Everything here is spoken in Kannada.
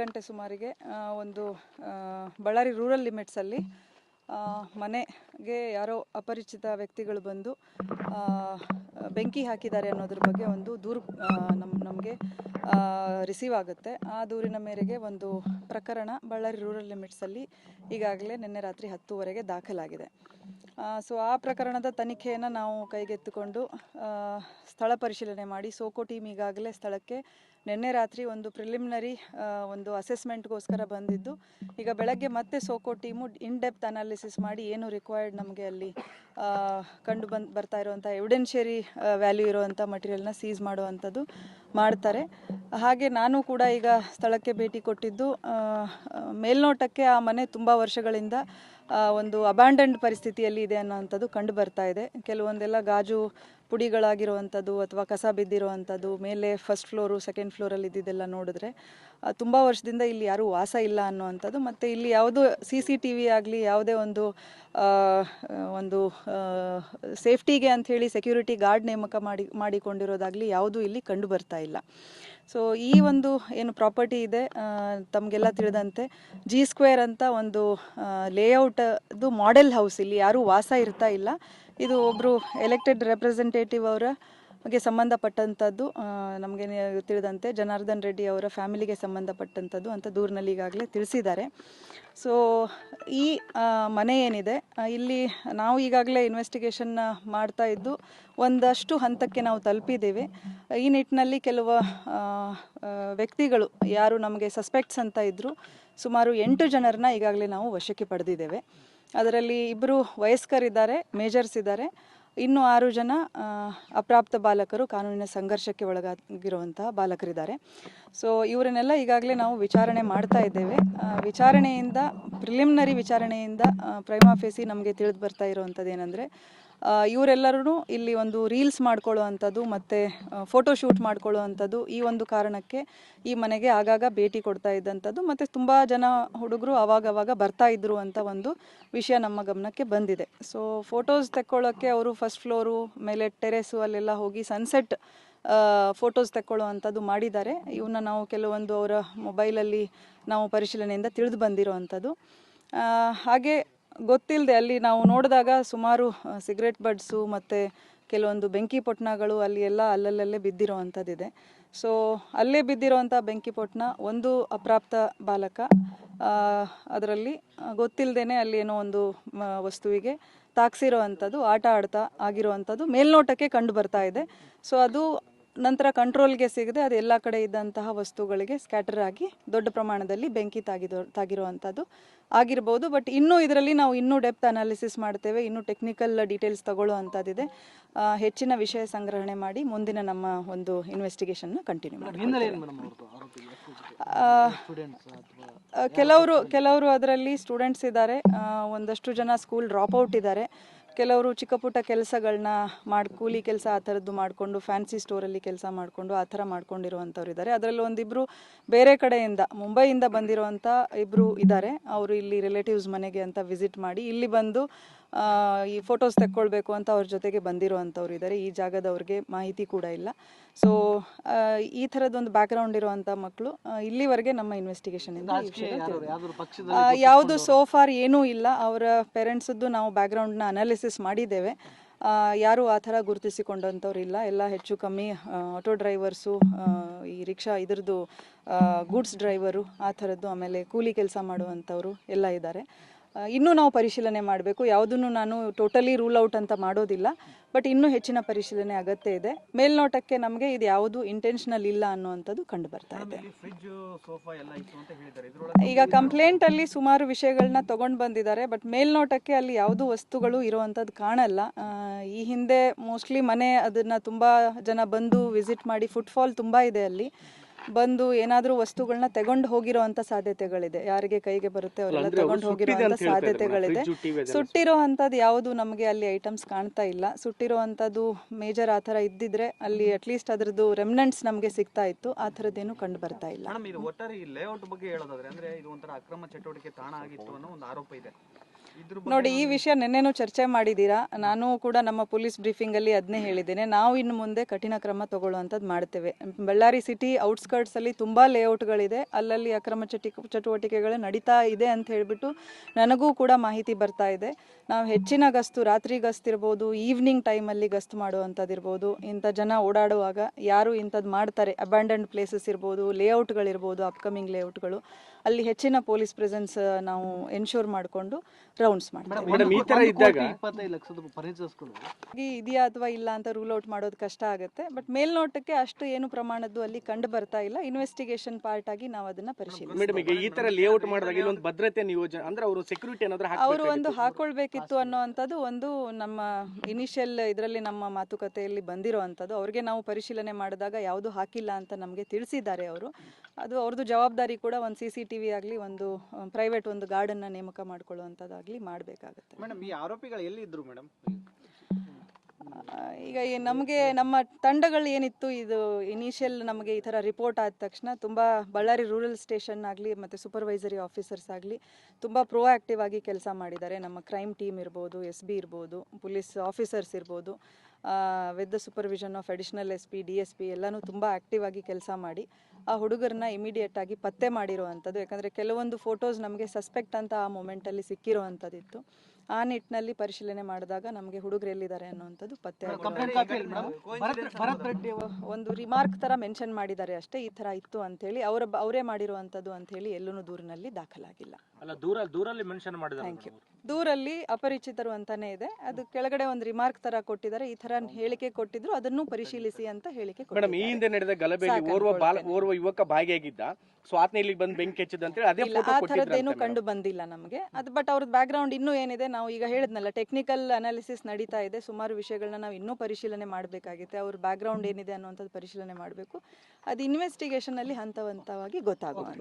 ಗಂಟೆ ಸುಮಾರಿಗೆ ಒಂದು ಬಳ್ಳಾರಿ ರೂರಲ್ ಲಿಮಿಟ್ಸಲ್ಲಿ ಮನೆಗೆ ಯಾರೋ ಅಪರಿಚಿತ ವ್ಯಕ್ತಿಗಳು ಬಂದು ಬೆಂಕಿ ಹಾಕಿದ್ದಾರೆ ಅನ್ನೋದ್ರ ಬಗ್ಗೆ ಒಂದು ದೂರು ನಮ್ಮ ನಮಗೆ ರಿಸೀವ್ ಆಗುತ್ತೆ. ಆ ದೂರಿನ ಮೇರೆಗೆ ಒಂದು ಪ್ರಕರಣ ಬಳ್ಳಾರಿ ರೂರಲ್ ಲಿಮಿಟ್ಸಲ್ಲಿ ಈಗಾಗಲೇ ನಿನ್ನೆ ರಾತ್ರಿ ಹತ್ತುವರೆಗೆ ದಾಖಲಾಗಿದೆ. ಸೊ ಆ ಪ್ರಕರಣದ ತನಿಖೆಯನ್ನು ನಾವು ಕೈಗೆತ್ತಿಕೊಂಡು ಸ್ಥಳ ಪರಿಶೀಲನೆ ಮಾಡಿ. ಸೋಕೋ ಟೀಮ್ ಈಗಾಗಲೇ ಸ್ಥಳಕ್ಕೆ ನಿನ್ನೆ ರಾತ್ರಿ ಒಂದು ಪ್ರಿಲಿಮಿನರಿ ಒಂದು ಅಸೆಸ್ಮೆಂಟ್ಗೋಸ್ಕರ ಬಂದಿದ್ದು. ಈಗ ಬೆಳಗ್ಗೆ ಮತ್ತೆ SOCO team in depth analysis ಮಾಡಿ ಏನು ರಿಕ್ವೈರ್ಡ್ ನಮಗೆ ಅಲ್ಲಿ ಕಂಡು ಬಂದು, ಬರ್ತಾ ಇರುವಂಥ ಎವಿಡೆನ್ಷಿಯರಿ ವ್ಯಾಲ್ಯೂ ಇರುವಂಥ ಮಟೀರಿಯಲ್ನ ಸೀಸ್ ಮಾಡುವಂಥದ್ದು ಮಾಡ್ತಾರೆ. ಹಾಗೆ ನಾನು ಕೂಡ ಈಗ ಸ್ಥಳಕ್ಕೆ ಭೇಟಿ ಕೊಟ್ಟಿದ್ದು ಮೇಲ್ನೋಟಕ್ಕೆ ಆ ಮನೆ ತುಂಬ ವರ್ಷಗಳಿಂದ ಒಂದು ಅಬ್ಯಾಂಡನ್ಡ್ ಪರಿಸ್ಥಿತಿಯಲ್ಲಿ ಇದೆ ಅನ್ನೋವಂಥದ್ದು ಕಂಡು ಬರ್ತಾ ಇದೆ. ಕೆಲವೊಂದೆಲ್ಲ ಗಾಜು ಪುಡಿಗಳಾಗಿರುವಂಥದ್ದು ಅಥವಾ ಕಸ ಬಿದ್ದಿರುವಂಥದ್ದು, ಮೇಲೆ ಫಸ್ಟ್ ಫ್ಲೋರು ಸೆಕೆಂಡ್ ಫ್ಲೋರಲ್ಲಿ ಇದ್ದಿದ್ದೆಲ್ಲ ನೋಡಿದ್ರೆ ತುಂಬ ವರ್ಷದಿಂದ ಇಲ್ಲಿ ಯಾರೂ ವಾಸ ಇಲ್ಲ ಅನ್ನುವಂಥದ್ದು ಮತ್ತು ಇಲ್ಲಿ ಯಾವುದು ಸಿ ಸಿ ಟಿ ವಿ ಆಗಲಿ, ಯಾವುದೇ ಒಂದು ಒಂದು ಸೇಫ್ಟಿಗೆ ಅಂಥೇಳಿ ಸೆಕ್ಯೂರಿಟಿ ಗಾರ್ಡ್ ನೇಮಕ ಮಾಡಿ, ಮಾಡಿಕೊಂಡಿರೋದಾಗಲಿ ಯಾವುದೂ ಇಲ್ಲಿ ಕಂಡು ಬರ್ತಾ ಇಲ್ಲ. ಸೊ ಈ ಒಂದು, ಏನು ಪ್ರಾಪರ್ಟಿ ಇದೆ ತಮಗೆಲ್ಲ ತಿಳಿದಂತೆ ಜಿ ಸ್ಕ್ವೇರ್ ಅಂತ ಒಂದು ಲೇಔಟದು ಮಾಡೆಲ್ ಹೌಸ್ ಇಲ್ಲಿ ಯಾರೂ ವಾಸ ಇರ್ತಾ ಇಲ್ಲ. ಇದು ಒಬ್ಬರು ಎಲೆಕ್ಟೆಡ್ ರೆಪ್ರೆಸೆಂಟೇಟಿವ್ ಅವರ ಗೆ ಸಂಬಂಧಪಟ್ಟಂಥದ್ದು ನಮಗೆ ತಿಳಿದಂತೆ ಜನಾರ್ದನ್ ರೆಡ್ಡಿ ಅವರ ಫ್ಯಾಮಿಲಿಗೆ ಸಂಬಂಧಪಟ್ಟಂಥದ್ದು ಅಂತ ದೂರಿನಲ್ಲಿ ಈಗಾಗಲೇ ತಿಳಿಸಿದ್ದಾರೆ. ಸೊ ಈ ಮನೆ ಏನಿದೆ ಇಲ್ಲಿ ನಾವು ಈಗಾಗಲೇ ಇನ್ವೆಸ್ಟಿಗೇಷನ್ ಮಾಡ್ತಾ ಇದ್ದು ಒಂದಷ್ಟು ಹಂತಕ್ಕೆ ನಾವು ತಲುಪಿದ್ದೇವೆ. ಈ ನಿಟ್ಟಿನಲ್ಲಿ ಕೆಲವು ವ್ಯಕ್ತಿಗಳು ಯಾರು ನಮಗೆ ಸಸ್ಪೆಕ್ಟ್ಸ್ ಅಂತ ಇದ್ದರು ಸುಮಾರು ಎಂಟು ಜನರನ್ನ ಈಗಾಗಲೇ ನಾವು ವಶಕ್ಕೆ ಪಡೆದಿದ್ದೇವೆ. ಅದರಲ್ಲಿ ಇಬ್ಬರು ವಯಸ್ಕರಿದ್ದಾರೆ ಮೇಜರ್ಸ್ ಇದ್ದಾರೆ. ಇನ್ನು ಆರು ಜನ ಅಪ್ರಾಪ್ತ ಬಾಲಕರು ಕಾನೂನಿನ ಸಂಘರ್ಷಕ್ಕೆ ಒಳಗಾಗಿರುವಂತಹ ಬಾಲಕರಿದ್ದಾರೆ. ಸೊ ಇವರನ್ನೆಲ್ಲ ಈಗಾಗಲೇ ನಾವು ವಿಚಾರಣೆ ಮಾಡ್ತಾ ಇದ್ದೇವೆ. ವಿಚಾರಣೆಯಿಂದ ಪ್ರಿಲಿಮಿನರಿ ವಿಚಾರಣೆಯಿಂದ ಪ್ರೈಮಾ ಫೇಸಿ ನಮಗೆ ತಿಳಿದು ಬರ್ತಾ ಇರುವಂಥದ್ದು ಏನಂದರೆ ಇವರೆಲ್ಲರೂ ಇಲ್ಲಿ ಒಂದು ರೀಲ್ಸ್ ಮಾಡ್ಕೊಳ್ಳುವಂಥದ್ದು ಮತ್ತು ಫೋಟೋ ಶೂಟ್ ಮಾಡ್ಕೊಳ್ಳುವಂಥದ್ದು ಈ ಒಂದು ಕಾರಣಕ್ಕೆ ಈ ಮನೆಗೆ ಆಗಾಗ ಭೇಟಿ ಕೊಡ್ತಾ ಇದ್ದಂಥದ್ದು ಮತ್ತು ತುಂಬ ಜನ ಹುಡುಗರು ಅವಾಗವಾಗ ಬರ್ತಾ ಇದ್ರು ಅಂತ ಒಂದು ವಿಷಯ ನಮ್ಮ ಗಮನಕ್ಕೆ ಬಂದಿದೆ. ಸೊ ಫೋಟೋಸ್ ತೆಕ್ಕೊಳ್ಳೋಕ್ಕೆ ಅವರು ಫಸ್ಟ್ ಫ್ಲೋರು ಮೇಲೆ ಟೆರೆಸು ಅಲ್ಲೆಲ್ಲ ಹೋಗಿ ಸನ್ಸೆಟ್ ಫೋಟೋಸ್ ತೆಕ್ಕೊಳ್ಳುವಂಥದ್ದು ಮಾಡಿದ್ದಾರೆ. ಇವನ್ನ ನಾವು ಕೆಲವೊಂದು ಅವರ ಮೊಬೈಲಲ್ಲಿ ನಾವು ಪರಿಶೀಲನೆಯಿಂದ ತಿಳಿದು ಬಂದಿರೋ ಅಂಥದ್ದು ಹಾಗೆ ಗೊತ್ತಿಲ್ಲದೆ ಅಲ್ಲಿ ನಾವು ನೋಡಿದಾಗ ಸುಮಾರು ಸಿಗರೆಟ್ ಬಡ್ಸು ಮತ್ತು ಕೆಲವೊಂದು ಬೆಂಕಿ ಪೊಟ್ಣಗಳು ಅಲ್ಲಿ ಎಲ್ಲ ಅಲ್ಲಲ್ಲೇ ಬಿದ್ದಿರೋ ಅಂಥದ್ದಿದೆ ಸೊ ಅಲ್ಲೇ ಬಿದ್ದಿರೋವಂಥ ಬೆಂಕಿ ಪೊಟ್ಣ ಒಂದು ಅಪ್ರಾಪ್ತ ಬಾಲಕ ಅದರಲ್ಲಿ ಗೊತ್ತಿಲ್ಲದೇ ಅಲ್ಲಿ ಏನೋ ಒಂದು ವಸ್ತುವಿಗೆ ತಾಕ್ಸಿರೋ ಅಂಥದ್ದು ಆಟ ಆಡ್ತಾ ಆಗಿರುವಂಥದ್ದು ಮೇಲ್ನೋಟಕ್ಕೆ ಕಂಡು ಬರ್ತಾ ಇದೆ. ಸೊ ಅದು ನಂತರ ಕಂಟ್ರೋಲ್ಗೆ ಸಿಗದೆ ಅದು ಎಲ್ಲ ಕಡೆ ಇದ್ದಂತಹ ವಸ್ತುಗಳಿಗೆ ಸ್ಕ್ಯಾಟರ್ ಆಗಿ ದೊಡ್ಡ ಪ್ರಮಾಣದಲ್ಲಿ ಬೆಂಕಿ ತಾಗಿದೋ ತಾಗಿರುವಂಥದ್ದು ಆಗಿರ್ಬೋದು. ಬಟ್ ಇನ್ನೂ ಇದರಲ್ಲಿ ನಾವು ಇನ್ನೂ ಡೆಪ್ತ್ ಅನಾಲಿಸಿಸ್ ಮಾಡ್ತೇವೆ. ಇನ್ನೂ ಟೆಕ್ನಿಕಲ್ ಡೀಟೇಲ್ಸ್ ತಗೊಳ್ಳುವಂಥದ್ದಿದೆ ಹೆಚ್ಚಿನ ವಿಷಯ ಸಂಗ್ರಹಣೆ ಮಾಡಿ ಮುಂದಿನ ನಮ್ಮ ಒಂದು ಇನ್ವೆಸ್ಟಿಗೇಷನ್ನ ಕಂಟಿನ್ಯೂ ಮಾಡಿ ಕೆಲವರು ಕೆಲವರು ಅದರಲ್ಲಿ ಸ್ಟೂಡೆಂಟ್ಸ್ ಇದ್ದಾರೆ. ಒಂದಷ್ಟು ಜನ ಸ್ಕೂಲ್ ಡ್ರಾಪ್ ಔಟ್ ಇದ್ದಾರೆ. ಕೆಲವರು ಚಿಕ್ಕ ಪುಟ್ಟ ಕೆಲಸಗಳನ್ನ ಮಾಡ್, ಕೂಲಿ ಕೆಲಸ ಆ ಥರದ್ದು ಮಾಡಿಕೊಂಡು, ಫ್ಯಾನ್ಸಿ ಸ್ಟೋರಲ್ಲಿ ಕೆಲಸ ಮಾಡಿಕೊಂಡು, ಆ ಥರ ಮಾಡ್ಕೊಂಡಿರುವಂಥವ್ರು ಇದ್ದಾರೆ. ಅದರಲ್ಲಿ ಒಂದಿಬ್ಬರು ಬೇರೆ ಕಡೆಯಿಂದ, ಮುಂಬೈಯಿಂದ ಬಂದಿರುವಂಥ ಇಬ್ಬರು ಇದ್ದಾರೆ. ಅವರು ಇಲ್ಲಿ ರಿಲೇಟಿವ್ಸ್ ಮನೆಗೆ ಅಂತ ವಿಸಿಟ್ ಮಾಡಿ, ಇಲ್ಲಿ ಬಂದು ಈ ಫೋಟೋಸ್ ತೆಕ್ಕೊಳ್ಬೇಕು ಅಂತ ಅವ್ರ ಜೊತೆಗೆ ಬಂದಿರುವಂಥವ್ರು ಇದ್ದಾರೆ ಈ ಜಾಗದವ್ರಿಗೆ ಮಾಹಿತಿ ಕೂಡ ಇಲ್ಲ. ಸೊ ಈ ಥರದೊಂದು ಬ್ಯಾಕ್ಗ್ರೌಂಡ್ ಇರುವಂಥ ಮಕ್ಕಳು ಇಲ್ಲಿವರೆಗೆ ನಮ್ಮ ಇನ್ವೆಸ್ಟಿಗೇಷನ್ ಇಂದ ಯಾವುದು ಸೋಫಾರ್ ಏನೂ ಇಲ್ಲ. ಅವರ ಪೇರೆಂಟ್ಸದ್ದು ನಾವು ಬ್ಯಾಕ್ಗ್ರೌಂಡ್ನ ಅನಾಲಿಸಿಸ್ ಮಾಡಿದ್ದೇವೆ. ಯಾರು ಆ ಥರ ಗುರುತಿಸಿಕೊಂಡಂಥವ್ರು ಇಲ್ಲ. ಎಲ್ಲ ಹೆಚ್ಚು ಕಮ್ಮಿ ಆಟೋ ಡ್ರೈವರ್ಸು ಈ ರಿಕ್ಷಾ ಇದ್ರದ್ದು ಗೂಡ್ಸ್ ಡ್ರೈವರು ಆ ಥರದ್ದು ಆಮೇಲೆ ಕೂಲಿ ಕೆಲಸ ಮಾಡುವಂಥವ್ರು ಎಲ್ಲ ಇದ್ದಾರೆ. ಇನ್ನೂ ನಾವು ಪರಿಶೀಲನೆ ಮಾಡಬೇಕು. ಯಾವುದನ್ನು ನಾನು ಟೋಟಲಿ ರೂಲ್ ಔಟ್ ಅಂತ ಮಾಡೋದಿಲ್ಲ. ಬಟ್ ಇನ್ನೂ ಹೆಚ್ಚಿನ ಪರಿಶೀಲನೆ ಅಗತ್ಯ ಇದೆ. ಮೇಲ್ನೋಟಕ್ಕೆ ನಮಗೆ ಇದು ಯಾವುದು ಇಂಟೆನ್ಷನಲ್ ಇಲ್ಲ ಅನ್ನುವಂಥದ್ದು ಕಂಡು ಬರ್ತಾ ಇದೆ. ಈಗ ಕಂಪ್ಲೇಂಟ್ ಅಲ್ಲಿ ಸುಮಾರು ವಿಷಯಗಳನ್ನ ತಗೊಂಡು ಬಂದಿದ್ದಾರೆ. ಬಟ್ ಮೇಲ್ನೋಟಕ್ಕೆ ಅಲ್ಲಿ ಯಾವುದು ವಸ್ತುಗಳು ಇರುವಂಥದ್ದು ಕಾಣಲ್ಲ. ಈ ಹಿಂದೆ ಮೋಸ್ಟ್ಲಿ ಮನೆ ಅದನ್ನ ತುಂಬಾ ಜನ ಬಂದು ವಿಸಿಟ್ ಮಾಡಿ ಫುಟ್ಫಾಲ್ ತುಂಬಾ ಇದೆ ಅಲ್ಲಿ. ಬಂದು ಏನಾದರೂ ವಸ್ತುಗಳನ್ನ ತಗೊಂಡು ಹೋಗಿರೋಂಥ ಸಾಧ್ಯತೆಗಳಿದೆ. ಯಾರಿಗೆ ಕೈಗೆ ಬರುತ್ತೆ ಅವರೆಲ್ಲ ತಗೊಂಡು ಹೋಗಿರೋಂಥ ಸಾಧ್ಯತೆಗಳಿದೆ. ಸುಟ್ಟಿರೋ ಅಂಥದ್ದು ಯಾವುದು ನಮಗೆ ಅಲ್ಲಿ ಐಟಮ್ಸ್ ಕಾಣ್ತಾ ಇಲ್ಲ. ಸುಟ್ಟಿರೋ ಅಂಥದ್ದು ಮೇಜರ್ ಆ ಥರ ಇದ್ದಿದ್ರೆ ಅಲ್ಲಿ ಅಟ್ಲೀಸ್ಟ್ ಅದರದ್ದು ರೆಮ್ನೆಂಟ್ಸ್ ನಮಗೆ ಸಿಗ್ತಾ ಇತ್ತು. ಆ ಥರದ್ದೇನು ಕಂಡು ಬರ್ತಾ ಇಲ್ಲ. ಮೇಡಮ್ ಇದು ಒಟ್ಟಾರೆ ಈ ಲೇಔಟ್ ಬಗ್ಗೆ ಹೇಳೋದಾದ್ರೆ ಅಂದ್ರೆ ಇದು ಒಂಥರ ಅಕ್ರಮ ಚಟುವಟಿಕೆ ತಾಣ ಆಗಿತ್ತು ಅನ್ನೋ ಒಂದು ಆರೋಪ ಇದೆ. ನೋಡಿ ಈ ವಿಷಯ ನಿನ್ನೆನೂ ಚರ್ಚೆ ಮಾಡಿದ್ದೀರಾ? ನಾನು ಕೂಡ ನಮ್ಮ ಪೊಲೀಸ್ ಬ್ರೀಫಿಂಗಲ್ಲಿ ಅದನ್ನೇ ಹೇಳಿದ್ದೇನೆ. ನಾವು ಇನ್ನು ಮುಂದೆ ಕಠಿಣ ಕ್ರಮ ತಗೊಳ್ಳುವಂಥದ್ದು ಮಾಡ್ತೇವೆ. ಬಳ್ಳಾರಿ ಸಿಟಿ ಔಟ್ಸ್ಕರ್ಟ್ಸಲ್ಲಿ ತುಂಬ ಲೇಔಟ್ಗಳಿದೆ. ಅಲ್ಲಲ್ಲಿ ಅಕ್ರಮ ಚಟಿ ಚಟುವಟಿಕೆಗಳು ನಡೀತಾ ಇದೆ ಅಂತ ಹೇಳಿಬಿಟ್ಟು ನನಗೂ ಕೂಡ ಮಾಹಿತಿ ಬರ್ತಾ ಇದೆ. ನಾವು ಹೆಚ್ಚಿನ ಗಸ್ತು ರಾತ್ರಿ ಗಸ್ತು ಇರ್ಬೋದು ಈವ್ನಿಂಗ್ ಟೈಮಲ್ಲಿ ಗಸ್ತು ಮಾಡುವಂಥದ್ದು ಇರ್ಬೋದು ಇಂಥ ಜನ ಓಡಾಡುವಾಗ ಯಾರು ಇಂಥದ್ದು ಮಾಡ್ತಾರೆ ಅಬ್ಯಾಂಡನ್ಡ್ ಪ್ಲೇಸಸ್ ಇರ್ಬೋದು ಲೇಔಟ್ಗಳಿರ್ಬೋದು ಅಪ್ಕಮಿಂಗ್ ಲೇಔಟ್ಗಳು ಅಲ್ಲಿ ಹೆಚ್ಚಿನ ಪೊಲೀಸ್ ಪ್ರೆಸೆನ್ಸ್ ನಾವು ಎನ್ಶೋರ್ ಮಾಡಿಕೊಂಡು ರೌಂಡ್ಸ್ ಮಾಡಿ ಮೇಡಮ್ ಈ ತರ ಇದ್ದಾಗ ಇಪ್ಪತ್ತೈದು ಲಕ್ಷದ ಫರ್ನಿಚರ್ಸ್ಗಳು ಹಾಗೆ ಇದೆಯಾ ಅಥವಾ ಇಲ್ಲ ಅಂತ ರೂಲ್ ಔಟ್ ಮಾಡೋದು ಕಷ್ಟ ಆಗುತ್ತೆ. ಬಟ್ ಮೇಲ್ನೋಟಕ್ಕೆ ಅಷ್ಟು ಏನು ಪ್ರಮಾಣದ್ದು ಅಲ್ಲಿ ಕಂಡು ಬರ್ತಾ ಇಲ್ಲ. ಇನ್ವೆಸ್ಟಿಗೇಷನ್ ಪಾರ್ಟ್ ಆಗಿ ನಾವು ಅದನ್ನ ಪರಿಶೀಲಿಸಿ ಮೇಡಮ್ ಈಗ ಈ ತರ ಲೇಔಟ್ ಮಾಡಿದಾಗ ಇಲ್ಲೊಂದು ಭದ್ರತೆ ನಿಯೋಜನೆ ಅಂದ್ರೆ ಅವರು ಸೆಕ್ಯೂರಿಟಿ ಏನಾದ್ರು ಅವರು ಒಂದು. ಹಾಕೊಳ್ಬೇಕಿತ್ತು ಅನ್ನೋವಂಥದ್ದು ಒಂದು ನಮ್ಮ ಇನಿಷಿಯಲ್ ಇದರಲ್ಲಿ ನಮ್ಮ ಮಾತುಕತೆಯಲ್ಲಿ ಬಂದಿರುವಂಥದ್ದು ಅವ್ರಿಗೆ ನಾವು ಪರಿಶೀಲನೆ ಮಾಡಿದಾಗ ಯಾವುದು ಹಾಕಿಲ್ಲ ಅಂತ ನಮಗೆ ತಿಳಿಸಿದ್ದಾರೆ ಅವರು. ಅದು ಅವ್ರದ್ದು ಜವಾಬ್ದಾರಿ ಕೂಡ ಒಂದು ಸಿ ಸಿ ಟಿ ವಿ ಆಗಲಿ ಒಂದು ಪ್ರೈವೇಟ್ ಒಂದು ಗಾರ್ಡನ್ನ ನೇಮಕ ಮಾಡ್ಕೊಳ್ಳುವಂಥದ್ದಾಗಲಿ ಮಾಡಬೇಕಾಗುತ್ತೆ. ಮೇಡಮ್ ಈ ಆರೋಪಿಗಳು ಎಲ್ಲಿದ್ರು ಮೇಡಮ್? ಈಗ ನಮಗೆ ನಮ್ಮ ತಂಡಗಳು ಏನಿತ್ತು, ಇದು ಇನಿಷಿಯಲ್ ನಮಗೆ ಈ ಥರ ರಿಪೋರ್ಟ್ ಆದ ತಕ್ಷಣ ತುಂಬ ಬಳ್ಳಾರಿ ರೂರಲ್ ಸ್ಟೇಷನ್ ಆಗಲಿ ಮತ್ತು ಸೂಪರ್ವೈಸರಿ ಆಫೀಸರ್ಸ್ ಆಗಲಿ ತುಂಬ ಪ್ರೋಆ್ಯಕ್ಟಿವ್ ಆಗಿ ಕೆಲಸ ಮಾಡಿದ್ದಾರೆ. ನಮ್ಮ ಕ್ರೈಮ್ ಟೀಮ್ ಇರ್ಬೋದು ಎಸ್ ಬಿ ಇರ್ಬೋದು ಪೊಲೀಸ್ ಆಫೀಸರ್ಸ್ ಇರ್ಬೋದು with the supervision of additional S P D S P ಎಲ್ಲನೂ ತುಂಬ ಆ್ಯಕ್ಟಿವ್ ಆಗಿ ಕೆಲಸ ಮಾಡಿ ಆ ಹುಡುಗರನ್ನ ಇಮಿಡಿಯೇಟ್ ಆಗಿ ಪತ್ತೆ ಮಾಡಿರುವಂಥದ್ದು. ಯಾಕಂದರೆ ಕೆಲವೊಂದು ಫೋಟೋಸ್ ನಮಗೆ ಸಸ್ಪೆಕ್ಟ್ ಅಂತ ಆ ಮೊಮೆಂಟಲ್ಲಿ ಸಿಕ್ಕಿರುವಂಥದ್ದಿತ್ತು. ಆ ನಿಟ್ಟಿನಲ್ಲಿ ಪರಿಶೀಲನೆ ಮಾಡಿದಾಗ ನಮಗೆ ಹುಡುಗರು ಎಲ್ಲಿದ್ದಾರೆ ಅನ್ನುವಂಥದ್ದು ಪತ್ತೆ ಒಂದು ರಿಮಾರ್ಕ್ ತರ ಮೆನ್ಷನ್ ಮಾಡಿದ್ದಾರೆ ಅಷ್ಟೇ. ಈ ತರ ಇತ್ತು ಅಂತ ಹೇಳಿ ಅವರ ಅವರೇ ಮಾಡಿರುವಂಥದ್ದು ಅಂತ ಹೇಳಿ ಎಲ್ಲೂ ದೂರಿನಲ್ಲಿ ದಾಖಲಾಗಿಲ್ಲ. ಅಲ್ಲ ದೂರ ದೂರಲ್ಲಿ ಮೆನ್ಷನ್ ಮಾಡಿದ್ದಾರೆ ಥ್ಯಾಂಕ್ ಯು ದೂರಲ್ಲಿ ಅಪರಿಚಿತರು ಅಂತಾನೆ ಇದೆ. ಅದು ಕೆಳಗಡೆ ಒಂದು ರಿಮಾರ್ಕ್ ತರ ಕೊಟ್ಟಿದ್ದಾರೆ. ಈ ತರ ಹೇಳಿಕೆ ಕೊಟ್ಟಿದ್ರು ಅದನ್ನು ಪರಿಶೀಲಿಸಿ ಅಂತ ಹೇಳಿಕೆ ಮೇಡಮ್ ಈ ಕೊಟ್ಟಿದ್ದಾರೆ. ಹಿಂದೆ ನಡೆದ ಗಲಭೆಯಲ್ಲಿ ಓರ್ವ ಬಾಲ. ಓರ್ವ ಯುವಕ ಭಾಗಿಯಾಗಿದ್ದ ಸೊ ಆತನ ಇಲ್ಲಿಗೆ ಬಂದು ಬೆಂಕಿ ಹಚ್ಚಿದ ಅಂತೇಳಿ ಅದೇ ಇಲ್ಲ ಫೋಟೋ ಆ ಥರದ್ದೇನು ಕೊಟ್ಟಿದ್ರು ಕಂಡು ಬಂದಿಲ್ಲ ನಮಗೆ. ಅದು ಬಟ್ ಅವ್ರದ್ದು ಬ್ಯಾಕ್ಗ್ರೌಂಡ್ ಇನ್ನೂ ಏನಿದೆ ನಾವು ಈಗ ಹೇಳಿದ್ನಲ್ಲ ಟೆಕ್ನಿಕಲ್ ಅನಾಲಿಸಿಸ್ ನಡೀತಾ ಇದೆ. ಸುಮಾರು ವಿಷಯಗಳನ್ನ ನಾವು ಇನ್ನೂ ಪರಿಶೀಲನೆ ಮಾಡಬೇಕಾಗಿದೆ ಅವ್ರ ಬ್ಯಾಕ್ಗ್ರೌಂಡ್ ಏನಿದೆ ಅನ್ನುವಂಥದ್ದು ಪರಿಶೀಲನೆ ಮಾಡಬೇಕು. ಅದು ಇನ್ವೆಸ್ಟಿಗೇಷನಲ್ಲಿ ಹಂತ ಹಂತವಾಗಿ ಗೊತ್ತಾಗುವಂಥ